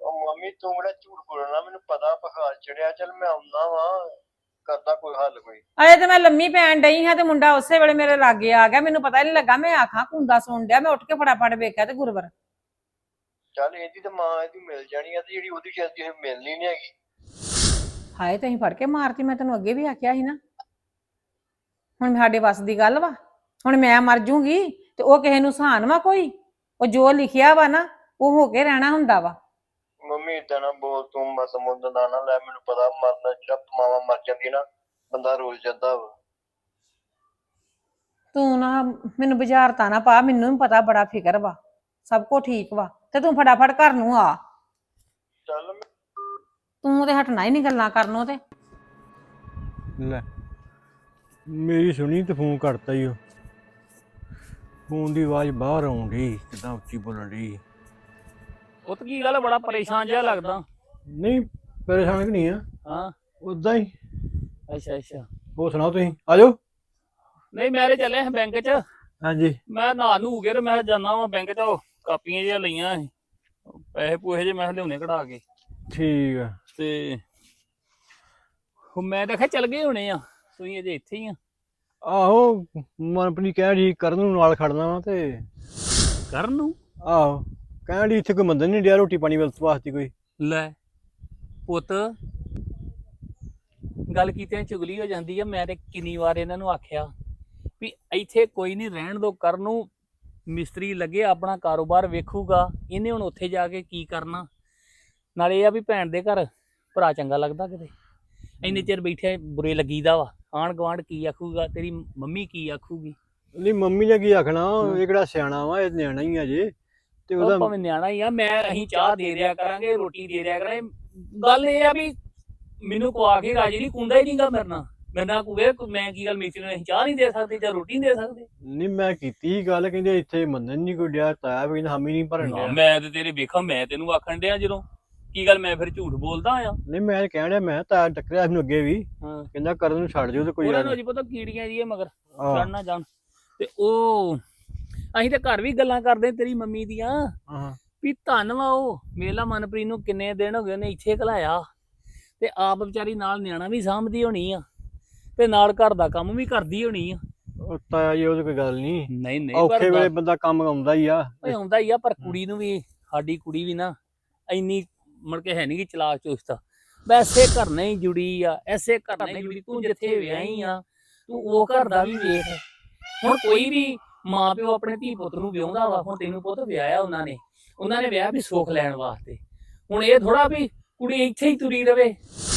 ਉਹ ਮੰਮੀ ਤੂੰ ਕਿਹੜਾ ਝੂਠ ਬੋਲਣਾ? ਮੈਨੂੰ ਪਤਾ ਬੁਖਾਰ ਚੜਿਆ। ਚੱਲ ਮੈਂ ਆਉਣਾ ਵਾਂ। ਕਰਦਾ ਕੋਈ ਹੱਲ ਕੋਈ। ਅਜੇ ਤੇ ਮੈਂ ਲੰਮੀ ਪੈਣ ਡਈ ਹਾਂ ਤੇ ਮੁੰਡਾ ਉਸੇ ਵੇਲੇ ਮੇਰੇ ਲਾਗੇ ਆ ਗਿਆ। ਮੈਨੂੰ ਪਤਾ ਨਹੀਂ ਲੱਗਾ। ਮੈਂ ਆਖਾਂ ਕੁੰਦਾ ਸੁਣ ਡਿਆ। ਮੈਂ ਉੱਠ ਕੇ ਫਟਾਫਟ ਵੇਖਿਆ ਤੇ ਗੁਰਵਰ। ਚੱਲ ਇਹਦੀ ਤਾਂ ਮਾਂ ਇਹਦੀ ਮਿਲ ਜਾਣੀ ਆ ਤੇ ਜਿਹੜੀ ਉਹਦੀ ਸ਼ਾਇਦ ਇਹ ਮਿਲਣੀ ਨਹੀਂ ਹੈਗੀ। ਹਾਏ ਤਹੀਂ ਫੜ ਕੇ ਮਾਰਤੀ ਮੈਂ ਤੈਨੂੰ ਅੱਗੇ ਵੀ ਆਖਿਆ ਸੀ ਨਾ। ਹੁਣ ਸਾਡੇ ਵੱਸ ਦੀ ਗੱਲ ਵਾ। ਹੁਣ ਮੈਂ ਮਰ ਜੂੰਗੀ ਤੇ ਉਹ ਕਿਸੇ ਨੂੰ ਸਹਾਨ ਵਾ ਕੋਈ? ਉਹ ਜੋ ਲਿਖਿਆ ਵਾ ਨਾ ਉਹ ਹੋ ਕੇ ਰਹਿਣਾ ਹੁੰਦਾ ਵਾ। ਮੰਮੀ ਏਦਾਂ ਨਾ ਬੋਲ ਤੂੰ ਮਸ ਮੁੰਦ ਨਾ ਨਾ ਲੈ ਮੈਨੂੰ ਪਤਾ ਮਰਨਾ ਜਿਹੜਾ ਮਾਵਾ ਮਰ ਜਾਂਦੀ ਨਾ ਬੰਦਾ ਰੋਲ ਜਾਂਦਾ ਵਾ। ਤੂੰ ਨਾ ਮੈਨੂੰ ਬੁਝਾਰਤਾ ਨਾ ਪਾ ਮੈਨੂੰ ਵੀ ਪਤਾ ਬੜਾ ਫਿਕਰ ਵਾ। ਸਭ ਕੁਝ ਠੀਕ ਵਾ। ਤੇ ਤੂੰ ਫਟਾਫਟ ਘਰ ਨੂੰ ਆ। ਚੱਲ ਮੈਂ ਤੂੰ ਤੇ ਹਟਣਾ ਹੀ ਨਹੀਂ ਗੱਲਾਂ ਕਰਨੋਂ ਤੇ। ਲੈ ਮੇਰੀ ਸੁਣੀ ਤੇ ਫੋਨ ਕਰਤਾ ਹੀ ਉਹ। ਫੋਨ ਦੀ ਆਵਾਜ਼ ਬਾਹਰ ਆਉਣ ਡਈ ਕਿਦਾਂ ਉੱਚੀ ਬੋਲਣ ਡਈ। ਉਹ ਤਾਂ ਕੀ ਗੱਲ ਆ, ਬੜਾ ਪਰੇਸ਼ਾਨ ਜਿਹਾ ਲੱਗਦਾ। ਨਹੀਂ ਪਰੇਸ਼ਾਨ ਕਿ ਨਹੀਂ ਆ? ਹਾਂ। ਉਦਾਂ ਹੀ ਅੱਛਾ ਅੱਛਾ। ਹੋਰ ਸੁਣਾਓ ਤੁਸੀਂ? ਆਜੋ ਨਹੀਂ ਮੈਂ ਤੇ ਚੱਲਿਆ ਬੈਂਕ 'ਚ। ਹਾਂਜੀ। ਮੈਂ ਨਹਾ ਨੂੰ ਗਿਆ ਤੇ ਮੈਂ ਜਾਣਾ ਵਾ ਬੈਂਕ 'ਚ। ਉਹ ਕਾਪੀਆਂ ਜਿਹੀਆਂ ਲਈਆਂ ਸੀ। ਪੈਸੇ ਪੂਹੇ ਜੇ ਮੈਂ ਲਿਆਉਣੇ ਕਢਾ ਕੇ। ਠੀਕ ਆ। ਤੇ ਉਹ ਮੈਂ ਦੇਖਿਆ ਚੱਲ ਗਏ ਹੋਣੇ ਆ ਤੁਸੀਂ ਅਜੇ ਇੱਥੇ ਹੀ ਆ। ਆਹੋ ਮਨਪ੍ਰੀਤ ਕਹਿ ਰਹੀ ਕਰਨ ਨੂੰ ਨਾਲ ਖੜਨਾ ਵਾ ਤੇ। ਕਰਨ ਨੂੰ? ਆਹੋ ਕਹਿਣ ਡਈ ਇੱਥੇ ਕੋਈ ਮੰਦਰ ਨਹੀਂ ਡਿਆ ਰੋਟੀ ਪਾਣੀ ਵਸਤ ਵਾਸਤੇ ਕੋਈ। ਲੈ ਪੁੱਤ ਗੱਲ ਕੀਤਿਆਂ ਚੁਗਲੀ ਹੋ ਜਾਂਦੀ ਆ। ਮੈਂ ਤੇ ਕਿੰਨੀ ਵਾਰ ਇਹਨਾਂ ਨੂੰ ਆਖਿਆ ਵੀ ਇੱਥੇ ਕੋਈ ਨਹੀਂ ਰਹਿਣ ਦੋ ਕਰਨ ਨੂੰ। ਮਿਸਤਰੀ ਲੱਗੇ ਆਪਣਾ ਕਾਰੋਬਾਰ ਵੇਖੂਗਾ ਇਹਨੇ ਹੁਣ ਉੱਥੇ ਜਾ ਕੇ ਕੀ ਕਰਨਾ? ਨਾਲੇ ਇਹ ਆ ਵੀ ਭੈਣ ਦੇ ਘਰ ਭਰਾ ਚੰਗਾ ਲੱਗਦਾ ਕਿਤੇ। ਇੰਨੇ ਚਿਰ ਬੈਠਿਆ ਬੁਰੇ ਲੱਗੀਦਾ ਵਾ। ਆਣ ਗਵਾਂਡ ਕੀ ਆਖੂਗਾ ਤੇਰੀ ਮੰਮੀ ਕੀ ਆਖੂਗੀ? ਨਹੀਂ ਮੰਮੀ ਨੇ ਕੀ ਆਖਣਾ? ਇਹ ਕਿਹੜਾ ਸਿਆਣਾ ਵਾ ਇਹ ਨਿਆਣਾ ਹੀ ਆ ਜੇ। ਤੇ ਉਹ ਉਹਦਾ ਭਾਵੇਂ ਨਿਆਣਾ ਹੀ ਆ ਮੈਂ ਅਸੀਂ ਚਾਹ ਦੇ ਦਿਆ ਕਰਾਂਗੇ ਰੋਟੀ ਦੇ ਦਿਆ ਕਰਾਂਗੇ। ਗੱਲ ਇਹ ਆ ਵੀ ਮੈਨੂੰ ਕਵਾ ਕੇ ਰਾਜੀ ਨਹੀਂ ਕੁੰਦਾ ਹੀ ਨਹੀਂਗਾ ਮਰਨਾ। ਮੈਂ ਨਾ ਕੁਵੇ ਮੈਂ ਕੀ ਗੱਲ ਮਿਸਤਰੀ ਨੂੰ ਅਸੀਂ ਚਾਹ ਨਹੀਂ ਦੇ ਸਕਦੇ ਜਾਂ ਰੋਟੀ ਨਹੀਂ ਦੇ ਸਕਦੇ? ਨਹੀਂ ਮੈਂ ਕੀਤੀ ਸੀ ਗੱਲ ਕਹਿੰਦੇ ਇੱਥੇ ਮੰਦਰ ਨਹੀਂ ਕੋਈ ਡਿਆ ਤਾਇਆ ਵੀ ਹਾਮੀ ਨਹੀਂ ਭਰਨ। ਨਾ, ਡਿਆ ਮੈਂ ਤੇ ਤੇਰੇ ਵੇਖਾਂ ਮੈਂ ਤੈਨੂੰ ਆਖਣ ਡਿਆ ਜਦੋਂ। ਕੀ ਗੱਲ ਮੈਂ ਫਿਰ ਝੂਠ ਬੋਲਦਾ ਆ? ਨਹੀਂ ਮੈਂ ਕਹਿਣ ਡਿਆ ਮੈਂ ਤਾਇਆ ਟੱਕਰਿਆ ਮੈਨੂੰ ਅੱਗੇ ਵੀ। ਹਾਂ। ਕਹਿੰਦਾ ਕਰਨ ਨੂੰ ਛੱਡ ਦਿਓ ਤੇ ਕੋਈ ਉਹਨਾਂ ਗੱਲ ਨੂੰ ਅਜੀ ਪਤਾ ਕੀੜੀਆਂ ਜੀ ਮਗਰ ਆਹ, ਚੜਨਾ ਜਾਣ। ਤੇ ਉਹ ਅਸੀਂ ਤਾਂ ਘਰ ਵੀ ਗੱਲਾਂ ਕਰਦੇ ਤੇਰੀ ਮੰਮੀ ਦੀਆਂ। ਹਾਂ। ਵੀ ਧੰਨ ਵਾ ਉਹ। ਮੇਲਾ ਮਨਪ੍ਰੀਤ ਨੂੰ ਕਿੰਨੇ ਦਿਨ ਹੋ ਗਏ ਨੇ ਇੱਥੇ ਘਲਾਇਆ। ਤੇ ਆਪ ਵਿਚਾਰੀ ਨਾਲ ਨਿਆਣਾ ਵੀ ਸਾਂਭਦੀ ਹੋਣੀ ਆ। ਤੇ ਨਾਲ ਘਰ ਦਾ ਕੰਮ ਵੀ ਕਰਦੀ ਹੋਣੀ ਆ। ਉਹ ਤਾਇਆ ਜੀ ਉਹ ਤਾਂ ਕੋਈ ਗੱਲ ਨਹੀਂ। ਨਹੀਂ ਨਹੀਂ ਔਖੇ ਪਰ ਵੇਲੇ ਬੰਦਾ ਕੰਮ ਆਉਂਦਾ ਹੀ ਆ। ਓਏ ਆਉਂਦਾ ਹੀ ਆ ਪਰ ਕੁੜੀ ਨੂੰ ਵੀ ਸਾਡੀ ਕੁੜੀ ਵੀ ਨਾ ਇੰਨੀ ਮੁੜ ਕੇ ਹੈ ਨਹੀਂ ਕਿ ਚਲਾਕ ਚੁਸਤ। ਵੈਸੇ ਘਰ ਨਾਲ ਹੀ ਜੁੜੀ ਆ ਐਸੇ ਘਰ ਨਾਲ ਹੀ ਜੁੜੀ ਤੂੰ ਜਿੱਥੇ ਵਿਆਹੀ ਆ ਤੂੰ ਉਹ ਘਰ ਦਾ ਵੀ ਵੇਖ। ਹੁਣ ਕੋਈ ਵੀ ਮਾਂ ਪਿਓ ਆਪਣੇ ਧੀ ਪੁੱਤ ਨੂੰ ਵਿਆਹੁੰਦਾ ਵਾ ਹੁਣ ਤੈਨੂੰ ਪੁੱਤ ਵਿਆਹਿਆ ਉਹਨਾਂ ਨੇ ਉਹਨਾਂ ਨੇ ਵਿਆਹ ਵੀ ਸੁੱਖ ਲੈਣ ਵਾਸਤੇ। ਹੁਣ ਇਹ ਥੋੜਾ ਵੀ ਕੁੜੀ ਇੱਥੇ ਹੀ ਤੁਰੀ ਰਵੇ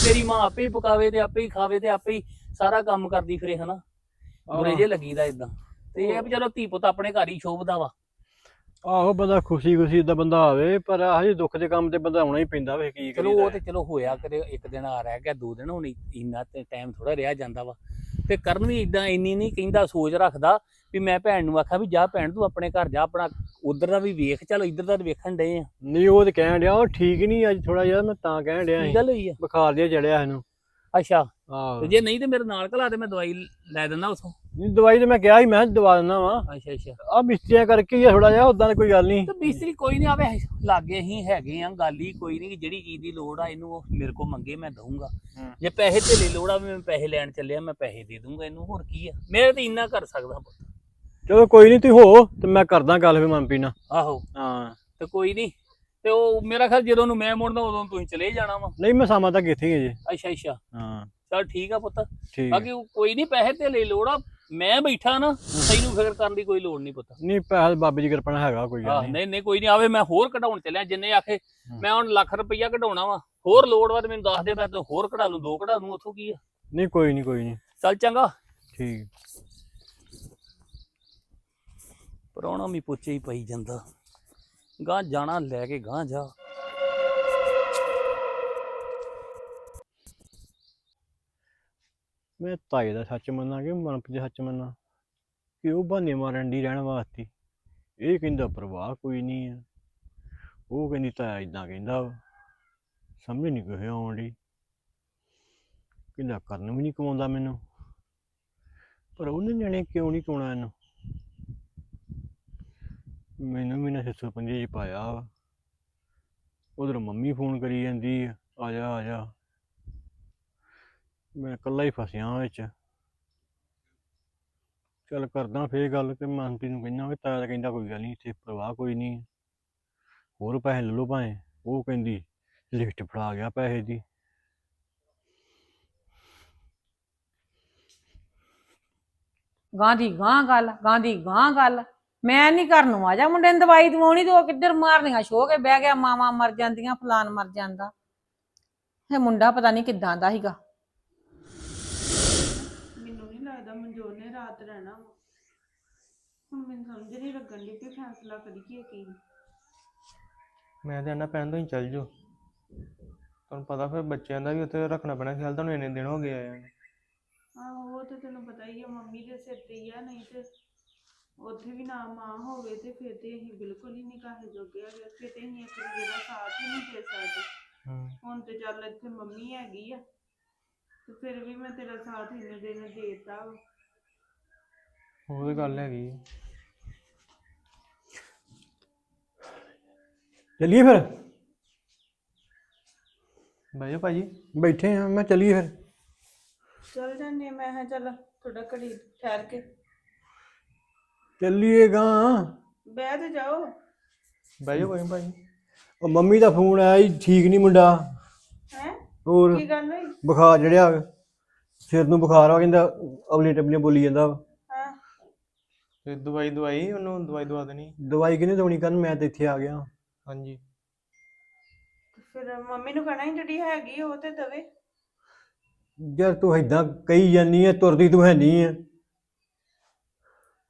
ਤੇਰੀ ਮਾਂ ਆਪੇ ਹੀ ਪਕਾਵੇ ਤੇ ਆਪੇ ਹੀ ਖਾਵੇ ਤੇ ਆਪੇ ਹੀ ਸਾਰਾ ਕੰਮ ਕਰਦੀ ਫਿਰੇ ਹਨਾ? ਬੁਰੇ ਜੇ ਲੱਗੀਦਾ ਇਦਾਂ ਤੇ ਇਹ ਵੀ ਚਲੋ ਧੀ ਪੁੱਤ ਆਪਣੇ ਘਰ ਹੀ ਸ਼ੋਭਦਾ ਵਾ। ਆਹੋ ਬੰਦਾ ਖੁਸ਼ੀ ਖੁਸ਼ੀ ਦਾ ਬੰਦਾ ਆਵੇ ਪਰ ਆਹੀ ਦੁੱਖ ਦੇ ਕੰਮ ਤੇ ਬੰਦਾ ਆਉਣਾ ਹੀ ਪੈਂਦਾ ਵੇ ਕੀ ਚਲੋ ਕਰੀਦਾ ਉਹ ਤੇ ਚਲੋ ਹੋਇਆ ਕਦੇ ਇੱਕ ਦਿਨ ਆ ਰਹਿ ਗਿਆ ਦੋ ਦਿਨ ਹੁਣ ਇੰਨਾ ਤੇ ਟਾਈਮ ਥੋੜਾ ਰਿਹਾ ਜਾਂਦਾ ਵਾ। ਤੇ ਕਰਨ ਵੀ ਇਦਾਂ ਇੰਨੀ ਨਹੀਂ ਕਹਿੰਦਾ ਸੋਚ ਰੱਖਦਾ ਵੀ ਮੈਂ ਭੈਣ ਨੂੰ ਆਖਾਂ ਵੀ ਜਾ ਭੈਣ ਤੂੰ ਆਪਣੇ ਘਰ ਜਾ ਆਪਣਾ ਉਧਰ ਦਾ ਵੀ ਵੇਖ ਚੱਲ ਇੱਧਰ ਦਾ ਵੇਖਣ ਡਏ ਆ। ਨਹੀਂ ਉਹ ਤੇ ਕਹਿਣ ਡਿਆ ਉਹ ਠੀਕ ਨਹੀਂ ਅੱਜ ਥੋੜਾ ਜਿਹਾ ਮੈਂ ਤਾਂ ਕਹਿਣ ਡਿਆ ਸੀ। ਗੱਲ ਹੋਈ ਆ? ਬੁਖਾਰ ਜਿਹਾ ਚੜਿਆ ਇਹਨੂੰ। ਅੱਛਾ ਆਹੋ ਤੇ ਜੇ ਨਹੀਂ ਤੇ ਮੇਰੇ ਨਾਲ ਘਲਾ ਦੇ ਮੈਂ ਦਵਾਈ ਲੈ ਦਿੰਦਾ ਉਥੋਂ। ਨਹੀਂ ਦਵਾਈ ਤੇ ਮੈਂ ਕਿਹਾ ਸੀ ਮੈਂ ਕਿਹਾ ਦਵਾ ਦਿੰਦਾ ਵਾਂ। ਅੱਛਾ ਅੱਛਾ। ਆ ਮਿਸਤਰੀਆਂ ਕਰਕੇ ਹੀ ਆ ਥੋੜਾ ਜਿਹਾ ਉਦਾਂ ਕੋਈ ਗੱਲ ਨਹੀਂ। ਤੇ ਮਿਸਤਰੀ ਕੋਈ ਨਹੀਂ ਆਵੇ ਲਾਗੇ ਹੀ ਹੈਗੇ ਆ ਗੱਲ ਹੀ ਕੋਈ ਨਹੀਂ ਜਿਹੜੀ ਚੀਜ਼ ਦੀ ਲੋੜ ਆ ਇਹਨੂੰ ਉਹ ਮੇਰੇ ਕੋਲ ਮੰਗੇ ਮੈਂ ਦਊਂਗਾ। ਹੂੰ। ਜੇ ਪੈਸੇ ਤੇ ਲਈ ਲੋੜ ਆ ਵੀ ਮੈਂ ਪੈਸੇ ਲੈਣ ਚੱਲਿਆ ਮੈਂ ਪੈਸੇ ਦੇ ਦੂੰਗਾ ਇਹਨੂੰ ਹੋਰ ਕੀ ਆ? ਮੇਰੇ ਤੇ ਇੰਨਾ ਕਰ ਸਕਦਾ ਪੁੱਤ। ਚਲੋ ਕੋਈ ਨਹੀਂ ਤੁਸੀਂ ਹੋ ਤੇ ਮੈਂ ਕਰਦਾ ਗੱਲ ਫਿਰ ਮਨਪੀ ਨਾਲ। ਆਹੋ। ਹਾਂ। ਤੇ ਕੋਈ ਨਹੀਂ ਤੇ ਉਹ ਮੇਰਾ ਖਿਆਲ ਜਦੋਂ ਨੂੰ ਮੈਂ ਮੁੜਦਾ ਉਦੋਂ ਤੁਸੀਂ ਚਲੇ ਜਾਣਾ ਵਾ। ਨਹੀਂ ਮੈਂ ਸਾਮਾਂ ਤੱਕ ਇੱਥੇ ਹੀ ਹਾਂ ਜੀ। ਅੱਛਾ ਅੱਛਾ। ਹਾਂ। ਚਲ ਠੀਕ ਆ ਪੁੱਤ। ਠੀਕ। ਹੈ। ਬਾਕੀ ਉਹ ਕੋਈ ਨਹੀਂ ਪੈਸੇ ਤੇ ਲਈ ਲੋੜ ਮੈਂ ਬੈਠਾ ਨਾ ਤੈਨੂੰ ਫਿਕਰ ਕਰਨ ਦੀ ਕੋਈ ਲੋੜ ਨਹੀਂ ਪੁੱਤ। ਨਹੀਂ ਪੈਸਾ ਬਾਬੇ ਦੀ ਕਿਰਪਾ ਨਾਲ ਹੈਗਾ ਕੋਈ ਗੱਲ ਆਹ ਨਹੀਂ। ਨਹੀਂ ਨਹੀਂ ਕੋਈ ਨਹੀਂ ਆਵੇ ਮੈਂ ਹੋਰ ਕਢਾਉਣ ਚੱਲਿਆ ਜਿੰਨੇ ਆਖੇ ਮੈਂ ਹੁਣ ਲੱਖ ਰੁਪਈਆ ਕਢਾਉਣਾ ਵਾ। ਹੋਰ ਲੋੜ ਵਾ ਤੇ ਮੈਨੂੰ ਦੱਸ ਦੇ ਮੈਂ ਤਾਂ ਹੋਰ ਕਢਾ ਲੂੰ ਦੋ ਕਢਾ ਲੂੰ ਉੱਥੋਂ ਕੀ ਆ? ਨਹੀਂ ਕੋਈ ਨਹੀਂ ਕੋਈ ਨਹੀਂ। ਚੱਲ ਚੰਗਾ। ਠੀਕ। ਪਰੌਣਾ ਵੀ ਪੁੱਛੇ ਹੀ ਪਈ ਜਾਂਦਾ। ਗਾਂ ਜਾਣਾ ਲੈ ਕੇ ਗਾਂ ਜਾ। ਮੈਂ ਤਾਏ ਦਾ ਸੱਚ ਮੰਨਾਂ ਕਿ ਮਨਪ ਦਾ ਸੱਚ ਮੰਨਾਂ? ਕਿ ਉਹ ਬਹਾਨੇ ਮਾਰਨ ਦੀ ਰਹਿਣ ਵਾਸਤੇ? ਇਹ ਕਹਿੰਦਾ ਪਰਵਾਹ ਕੋਈ ਨਹੀਂ ਆ। ਉਹ ਕਹਿੰਦੀ ਤਾਂ ਇਦਾਂ ਕਹਿੰਦਾ ਸਮਝ ਨਹੀਂ ਕੋਈ ਆਉਣ ਦੀ ਕਹਿੰਦਾ ਕਰਨ ਵੀ ਨਹੀਂ ਕਮਾਉਂਦਾ ਮੈਨੂੰ। ਪਰ ਉਹਨੇ ਨਿਆਣੇ ਕਿਉਂ ਨਹੀਂ ਕਮਾਉਣਾ ਇਹਨੂੰ? ਮੈਨੂੰ ਵੀ ਨਾ ਸਿੱਸੋ ਪੰਜੇ ਚ ਪਾਇਆ ਵਾ। ਉਧਰ ਮੰਮੀ ਫੋਨ ਕਰੀ ਜਾਂਦੀ ਆ ਆ ਜਾ ਆ ਜਾ। ਮੈਂ ਇਕੱਲਾ ਹੀ ਫਸਿਆ ਵਿੱਚ। ਚੱਲ ਕਰਦਾ ਫੇਰ ਗੱਲ ਤੇ ਮਨਪ੍ਰੀਤ ਨੂੰ ਕਹਿੰਦਾ ਵੀ ਤਾਇਆ ਕਹਿੰਦਾ ਕੋਈ ਗੱਲ ਨਹੀਂ ਇੱਥੇ ਪ੍ਰਵਾਹ ਕੋਈ ਨਹੀਂ ਹੋਰ ਪੈਸੇ ਲੈ ਲਓ ਭਾਵੇਂ, ਉਹ ਕਹਿੰਦੀ ਲਿਫਟ ਫੜਾ ਗਿਆ ਪੈਸੇ ਦੀ। ਗਾਂਧੀ ਗਾਂ ਗੱਲ, ਗਾਂਧੀ ਗਾਂ ਗੱਲ। ਮੈਂ ਨਹੀਂ ਘਰ ਨੂੰ ਆ ਜਾ ਮੁੰਡੇ ਨੂੰ ਦਵਾਈ ਦਵਾਉਣੀ ਤੇ ਉਹ ਕਿੱਧਰ ਮਾਰਨੀਆਂ ਸ਼ੋ ਕੇ ਬਹਿ ਗਿਆ ਮਾਵਾਂ ਮਰ ਜਾਂਦੀਆਂ ਫਲਾਨ ਮਰ ਜਾਂਦਾ। ਇਹ ਮੁੰਡਾ ਪਤਾ ਨਹੀਂ ਕਿੱਦਾਂ ਦਾ ਸੀਗਾ। ਮੈਨੂੰ ਨਹੀਂ ਲੱਗਦਾ ਮਨਜੋਤ ਨੇ ਰਾਤ ਰਹਿਣਾ ਵਾ। ਹੁਣ ਮੈਨੂੰ ਸਮਝ ਨਹੀਂ ਲੱਗਣ ਦੀ ਕਿ ਫੈਸਲਾ ਕਰੀਏ ਕੀ ਮੈਂ ਤੇ ਆਣਾ ਪੈਣ ਤੋਂ ਹੀ ਚੱਲ ਜਾਓ। ਤੁਹਾਨੂੰ ਪਤਾ ਫਿਰ ਬੱਚਿਆਂ ਦਾ ਵੀ ਉੱਥੇ ਰੱਖਣਾ ਪੈਣਾ ਖਿਆਲ ਤੁਹਾਨੂੰ ਇੰਨੇ ਦਿਨ ਹੋ ਗਏ ਆਇਆ। ਆਹੋ ਉਹ ਤੇ ਤੈਨੂੰ ਪਤਾ ਹੀ ਆ ਮੰਮੀ ਦੇ ਸਿਰ ਤੇ ਹੀ ਆ ਨਹੀਂ ਤੇ ਉੱਥੇ ਵੀ ਨਾ ਮਾਂ ਹੋਵੇ ਤੇ ਫਿਰ ਤੇ ਅਸੀਂ ਬਿਲਕੁਲ ਹੀ ਨਹੀਂ ਕਾਹੇ ਜੋਗੇ ਹੈਗੇ। ਫਿਰ ਤੇ ਅਸੀਂ ਇੱਕ ਦੂਜੇ ਦਾ ਸਾਥ ਹੀ ਨਹੀਂ ਦੇ ਸਕਦੇ। ਹੂੰ। ਹੁਣ ਤੇ ਚੱਲ ਇੱਥੇ ਮੰਮੀ ਹੈਗੀ ਆ। ਤੇ ਫਿਰ ਵੀ ਮੈਂ ਤੇਰਾ ਸਾਥ ਇੰਨੇ ਦਿਨ ਦੇਤਾ ਵਾ। ਉਹ ਤੇ ਗੱਲ ਹੈਗੀ। ਆ। ਚੱਲੀਏ ਫਿਰ? ਬਹਿ ਜਾਓ ਭਾਜੀ। ਬੈਠੇ ਆ ਮੈਂ ਚੱਲੀਏ ਫਿਰ। ਚੱਲ ਜਾਂਦੇ ਮੈਂ ਕਿਹਾ ਚੱਲ ਥੋੜਾ ਘੜੀ ਠਹਿਰ ਕੇ। ਚੱਲੀਏ ਗਾ। ਬਹਿ ਤੇ ਜਾਓ। ਬਹਿ ਜਾਓ ਕੋਈ ਨੀ ਭਾਜੀ ਉਹ ਮੰਮੀ ਦਾ ਫੋਨ ਆਇਆ ਸੀ ਠੀਕ ਨਹੀਂ ਮੁੰਡਾ। ਹੈ? ਹੋਰ ਕੀ ਗੱਲ ਹੋਈ? ਬੁਖਾਰ ਚੜਿਆ ਸਿਰ ਨੂੰ ਬੁਖਾਰ ਆ ਕਹਿੰਦਾ ਅਵਲੀ ਟਬਲੀਆਂ ਬੋਲੀ ਜਾਂਦਾ। ਹਾਂ? ਤੇ ਦਵਾਈ ਦਵਾਈ ਉਹਨੂੰ? ਦਵਾਈ ਦਵਾ ਦੇਣੀ? ਦਵਾਈ ਕਿਹਨੇ ਦਵਾਉਣੀ? ਕਰਨ ਮੈਂ ਤੇ ਇੱਥੇ ਆ ਗਿਆ। ਹਾਂਜੀ। ਫਿਰ ਮੰਮੀ ਨੂੰ ਕਹਣਾ ਜਿਹੜੀ ਹੈਗੀ ਉਹ ਤੇ ਦਵੇ। ਯਾਰ ਤੂੰ ਏਦਾਂ ਕਹੀ ਜਾਨੀ ਐ ਤੁਰਦੀ ਤੂੰ ਹੈ ਨਹੀਂ ਐ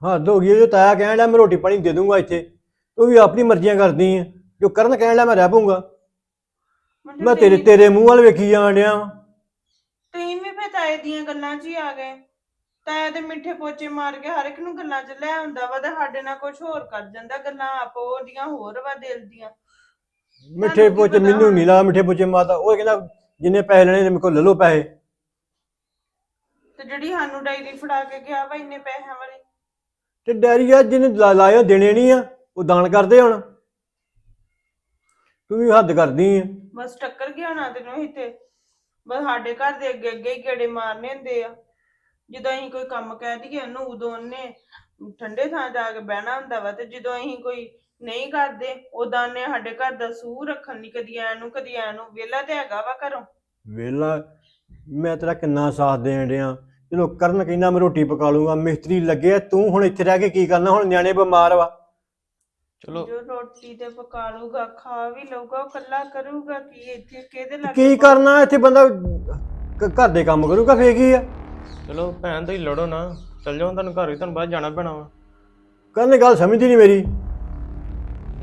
ਹੱਦ ਹੋ ਗਈ ਜੋ ਤਾਇਆ ਕਹਿਣ ਡਿਆ ਮੈਂ ਰੋਟੀ ਪਾਣੀ ਦੇ ਦੂੰਗਾ ਇੱਥੇ। ਤੂੰ ਵੀ ਆਪਣੀ ਮਰਜ਼ੀਆਂ ਕਰਦੀ ਐ ਜੋ ਕਰਨ ਕਹਿਣ ਡਿਆ ਮੈਂ ਰਹਿ ਪਊਂਗਾ। ਮੈਂ ਤੇਰੇ ਤੇਰੇ ਮੂੰਹ ਵੱਲ ਵੇਖੀ ਜਾਣ ਡਿਆ। ਵਾਂ। ਤੁਸੀਂ ਵੀ ਫਿਰ ਤਾਏ ਦੀਆਂ ਗੱਲਾਂ 'ਚ ਹੀ ਆ ਗਏ। ਤਾਇਆ ਤੇ ਮਿੱਠੇ ਪੋਚੇ ਮਾਰ ਕੇ ਹਰ ਇੱਕ ਨੂੰ ਗੱਲਾਂ 'ਚ ਲੈ ਆਉਂਦਾ ਵਾ ਤੇ ਸਾਡੇ ਨਾਲ ਕੁਝ ਹੋਰ ਕਰ ਜਾਂਦਾ। ਗੱਲਾਂ ਆਪ ਉਹਦੀਆਂ ਹੋਰ ਵਾ ਦਿਲ ਦੀਆਂ। ਮਿੱਠੇ ਕੀ ਪੋਚੇ ਪਤਾ ਮੈਨੂੰ? ਨਹੀਂ ਲਾ ਮਿੱਠੇ ਪੋਚੇ ਮਾਤਾ ਉਹ ਕਹਿੰਦਾ ਜਿੰਨੇ ਪੈਸੇ ਲੈਣੇ ਨੇ ਮੇਰੇ ਕੋਲ ਲੈ ਲਓ ਪੈਸੇ। ਤੇ ਜਿਹੜੀ ਸਾਨੂੰ ਡਾਇਰੀ ਫੜਾ ਕੇ ਗਿਆ ਵਾ ਇੰਨੇ ਪੈਸਿਆਂ ਵਾਲੀ। ਤੇ ਡੈਰੀ ਆ ਜਿਹਨੇ ਲਾ- ਲਾਏ ਆ ਦੇਣੇ ਨਹੀਂ ਆ ਉਹ ਦਾਨ ਕਰਦੇ ਹੁਣ। ਤੂੰ ਵੀ ਹੱਦ ਕਰਦੀ ਆ। ਬਸ ਟੱਕਰ ਗਿਆ ਨਾ ਤੈਨੂੰ ਇੱਥੇ ਬਸ ਸਾਡੇ ਘਰ ਦੇ ਅੱਗੇ ਅੱਗੇ ਹੀ ਗੇੜੇ ਮਾਰਨੇ ਹੁੰਦੇ ਆ। ਜਦੋਂ ਅਸੀਂ ਕੋਈ ਕੰਮ ਕਹਿ ਦਈਏ ਉਹਨੂੰ ਉਦੋਂ ਉਹਨੇ ਠੰਡੇ ਥਾਂ ਜਾ ਕੇ ਬਹਿਣਾ ਹੁੰਦਾ ਵਾ ਤੇ ਜਦੋਂ ਅਸੀਂ ਕੋਈ ਨਹੀਂ ਕਰਦੇ ਉਦਾਂ ਨੇ ਸਾਡੇ ਘਰ ਦਾ ਸੂਹ ਰੱਖਣ ਲਈ ਕਦੀ ਐ ਨੂੰ ਕਦੀ ਐ ਨੂੰ। ਵਿਹਲਾ ਤੇ ਹੈਗਾ ਵਾ ਘਰੋਂ। ਵੇਲਾ ਮੈਂ ਤੇਰਾ ਕਿੰਨਾ ਸਾਥ ਦੇਣ ਡਿਆ। ਜਦੋਂ ਕਰਨ ਕਹਿੰਦਾ ਮੈਂ ਰੋਟੀ ਪਕਾ ਲੂੰਗਾ ਮਿਸਤਰੀ ਲੱਗਿਆ ਤੂੰ ਹੁਣ ਇੱਥੇ ਰਹਿ ਕੇ ਕੀ ਕਰਨਾ ਹੁਣ ਨਿਆਣੇ ਬਿਮਾਰ ਵਾ। ਚਲੋ। ਜੋ ਰੋਟੀ ਤੇ ਪਕਾ ਲੂਗਾ ਖਾ ਵੀ ਲਊਗਾ ਉਹ ਕੱਲਾ ਕਰੂਗਾ ਕੀ ਇੱਥੇ ਕਿਹਦੇ ਲੱਗ ਕੀ ਕਰਨਾ ਇੱਥੇ ਬੰਦਾ ਘ- ਘਰ ਦੇ ਕੰਮ ਕਰੂਗਾ ਫੇਰ ਕੀ ਆ? ਚਲੋ ਭੈਣ ਤੁਸੀਂ ਲੜੋ ਨਾ ਚੱਲ ਜਾਓ ਤੁਹਾਨੂੰ ਘਰ ਵੀ ਤੁਹਾਨੂੰ ਬਾਅਦ ਜਾਣਾ ਪੈਣਾ ਵਾ। ਕਰਨ ਗੱਲ ਸਮਝਦੀ ਨਹੀਂ ਮੇਰੀ।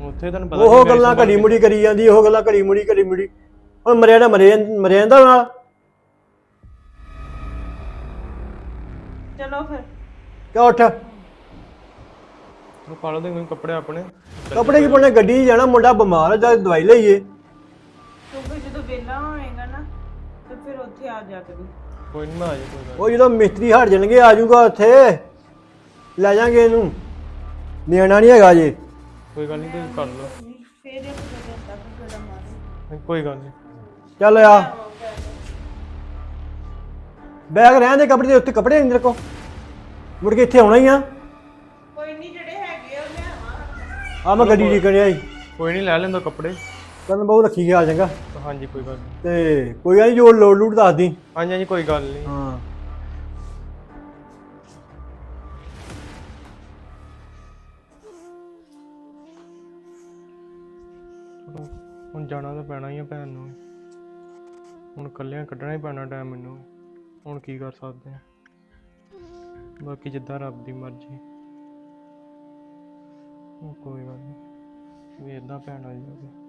ਉੱਥੇ ਤੁਹਾਨੂੰ ਪਤਾ ਉਹ ਮੇਰੇ ਗੱਲਾਂ ਘੜੀ ਮੁੜੀ ਕਰੀ ਜਾਂਦੀ ਉਹ ਗੱਲਾਂ ਘੜੀ ਮੁੜੀ ਘੜੀ ਮੁੜੀ। ਹੁਣ ਮਰਿਆ ਨਾ ਮਰਿਆ ਮਰਿਆ ਜਾਂਦਾ ਨਾਲ ਚਲੋ ਫਿਰ। ਕਿਆ ਉੱਠ? ਉਹ ਪਾ ਲਓ ਤੇ ਕੱਪੜੇ ਆਪਣੇ। ਕੱਪੜੇ ਕੀ। ਪਾਉਣੇ? ਗੱਡੀ 'ਚ ਜਾਣਾ ਮੁੰਡਾ ਬਿਮਾਰ ਹੈ ਜਾ ਦਵਾਈ ਲਈਏ। ਤੂੰ ਫਿਰ ਜਦੋਂ ਵਿਹਲਾ ਹੋਏਗਾ ਨਾ ਤੇ ਫਿਰ ਉੱਥੇ ਆ ਜਾ ਕਰੀ ਕੋਈ ਨਹੀਂ ਮੈਂ ਆ ਜਾ ਕੋਈ ਗੱਲ ਉਹ ਜਦੋਂ ਮਿਸਤਰੀ ਹਟ ਜਾਣਗੇ ਆ ਜਾਊਗਾ ਉੱਥੇ। ਲੈ ਜਾਾਂਗੇ ਇਹਨੂੰ। ਨਿਆਣਾ ਨਹੀਂ ਹੈਗਾ ਜੇ ਨੀ। ਕੋਈ ਗੱਲ ਨਹੀਂ ਤੁਸੀਂ ਕਰ ਲਓ। ਫੇਰ ਇੱਕ ਦਿਨ ਤੱਕ ਗੜਾ ਮਾਰੇ? ਕੋਈ ਗੱਲ ਨਹੀਂ ਚੱਲ ਆ। ਬੈਗ ਰਹਿਣ ਦੇ ਕੱਪੜੇ ਦੇ ਉੱਤੇ ਕੱਪੜੇ ਨਹੀਂ ਕੋ ਮੁੜ ਕੇ ਇੱਥੇ ਆਉਣਾ ਹੀ ਆ। ਕੋਈ ਨਹੀਂ ਜਿਹੜੇ ਹੈਗੇ ਆ ਉਹ ਲਿਆਵਾਂ। ਆ ਮੈਂ ਗੱਡੀ ਦੀ ਕਰਿਆ ਸੀ। ਕੋਈ ਨਹੀਂ ਲੈ ਲੈਂਦਾ ਕੱਪੜੇ। ਕਹਿੰਦਾ ਬਹੁਤ ਰੱਖੀ ਗਿਆ ਚੰਗਾ ਹਾਂਜੀ ਕੋਈ ਗੱਲ ਨਹੀਂ ਤੇ ਕੋਈ ਗੱਲ ਨੀ ਜੋ ਲੋਡ ਲੂਡ ਦੱਸ ਦੀ। ਹਾਂਜੀ ਹਾਂਜੀ ਕੋਈ ਗੱਲ ਨਹੀਂ ਹਾਂ। ਚਲੋ, ਹੁਣ ਜਾਣਾ ਤਾਂ ਪੈਣਾ ਹੀ ਆ ਭੈਣ ਨੂੰ। ਹੁਣ ਇਕੱਲਿਆਂ ਕੱਢਣਾ ਹੀ ਪੈਣਾ ਟਾਈਮ ਮੈਨੂੰ। ਹੁਣ ਕੀ ਕਰ ਸਕਦੇ ਆ। ਬਾਕੀ ਜਿੱਦਾਂ ਰੱਬ ਦੀ ਮਰਜ਼ੀ। ਉਹ ਕੋਈ ਗੱਲ ਨਹੀਂ ਵੇਖਦਾ ਭੈਣ ਆ ਜਾਵੇ